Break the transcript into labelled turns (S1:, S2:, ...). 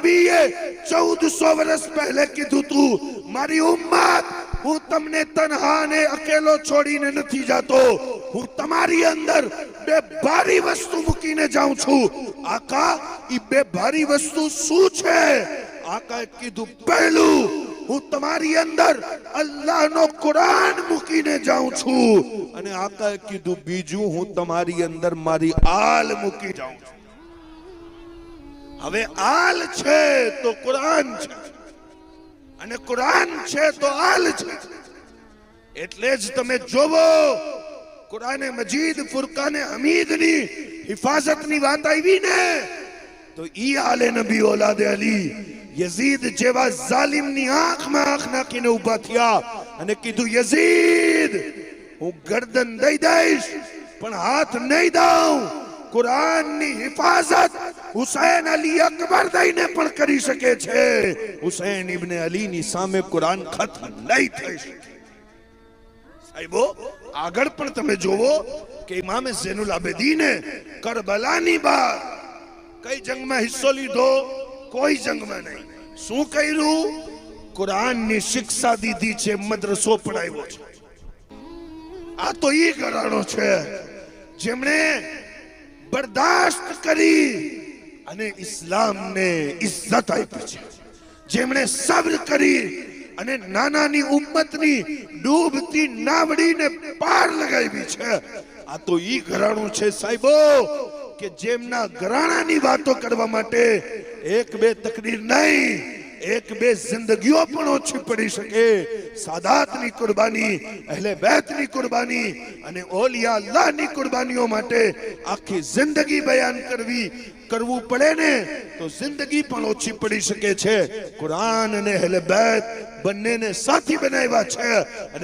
S1: નબીએ ચૌદસો વર્ષ પહેલે કીધું તું, મારી ઉમ્મત, હું તમને તનહા ને અકેલો છોડીને નથી જાતો. હું તમારી અંદર બે ભારી વસ્તુ મૂકીને જાઉં છું. આકા, ઈ બે ભારી વસ્તુ શું છે? આકાએ કીધું, પહેલું, હું તમારી અંદર અલ્લાહનો કુરાન મૂકીને જાઉં છું. અને આકાએ કીધું, બીજું, હું તમારી અંદર મારી આલ મૂકી જાઉં છું. હવે આલ છે તો કુરાન છે. અને કુરાન છે તો આલ છે. એટલે જ તમે જોવો, કુરાને મજીદ, ફુરકાને હમીદની હિફાજતની વાત આવી ને, તો ઈ આલે નબી ઓલાદે અલી, યઝીદ જેવા ઝાલિમની આંખમાં આંખ નાખીને ઊભા થયા અને કીધું, યઝીદ, હું ગરદન દઈ દઈશ, પણ હાથ નહીં દઉં. કુરાનની હિફાજત હુસૈન અલી અકબર દઈને પણ કરી શકે છે. હુસૈન ઇબ્ને અલીની સામે કુરાન ખતમ નહીં થઈ શકે. સાહેબો, આગળ પણ તમે જોવો કે ઇમામે ઝૈનુલ આબેદીને કરબલાની બાદ કઈ જંગમાં હિસ્સો લીધો? કોઈ જંગમાં નહીં. શું કર્યું? કુરાનની શિક્ષા દીધી છે, મદ્રસો પડાવ્યો છે. આ તો ઈ ઘરાણો છે. જેમણે બરદાસ્ત કરી અને ઇસ્લામને ઇજ્જત આપી છે. જેમણે સબ્ર કરી અને નાનાની ઉમ્મતની ડૂબતી નાવડીને પાર લગાવી છે. આ તો ઈ ઘરાણું છે સાહેબો, કે જેમના ઘરાણાની વાતો કરવા માટે એક બે તકદીર નહીં એક બે જિંદગીઓ પણ ઓછી પડી શકે. સાદાતની કુરબાની, અહલે બેતની કુરબાની અને ઓલિયા અલ્લાહની કુરબાનીઓ માટે આખી જિંદગી બયાન કરવી, કરવું પડે ને તો જિંદગી પણ ઓછી પડી શકે છે. કુરાન અને અહલે બેત બંનેને સાથી બનાવ્યા છે અને